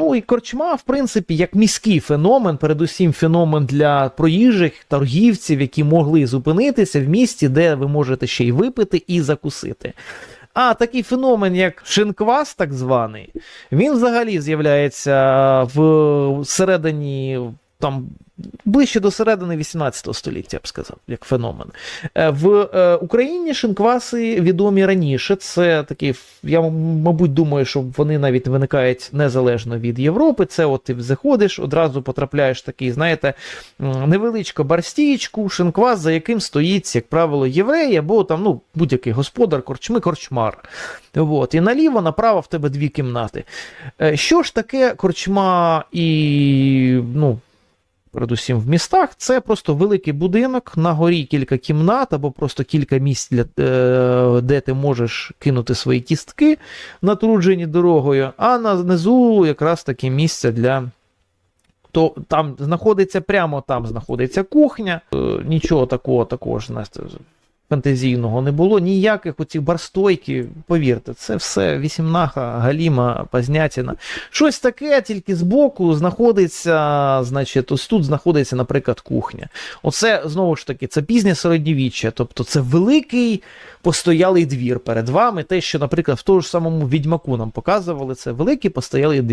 Ну і корчма, в принципі, як міський феномен, передусім феномен для проїжджих торгівців, які могли зупинитися в місті, де ви можете ще й випити і закусити. А такий феномен, як шинквас, так званий, він взагалі з'являється в середині там. Ближче до середини 18 століття, я б сказав, як феномен. Е, В е, Україні шинкваси відомі раніше. Це такі, я мабуть думаю, що вони навіть виникають незалежно від Європи. Це от ти заходиш, одразу потрапляєш такий, знаєте, м, невеличку барстічку, шинквас, за яким стоїть, як правило, єврей або там ну, будь-який господар, корчми, корчмар. От. І наліво, направо в тебе дві кімнати. Е, Що ж таке корчма і ну, передусім в містах, це просто великий будинок, на горі кілька кімнат або просто кілька місць, для, е, де ти можеш кинути свої кістки, натруджені дорогою, а на знизу якраз таке місце для. То там знаходиться прямо там знаходиться кухня. Е, нічого такого також фантазійного не було. Ніяких оцих барстойки, повірте, це все вісімнаха, галіма, пазнятіна. Щось таке, тільки збоку знаходиться, значить, ось тут знаходиться, наприклад, кухня. Оце знову ж таки, це пізнє середньовіччя, тобто це великий постоялий двір перед вами. Те, що, наприклад, в тому ж самому відьмаку нам показували, це великий постоялий двір.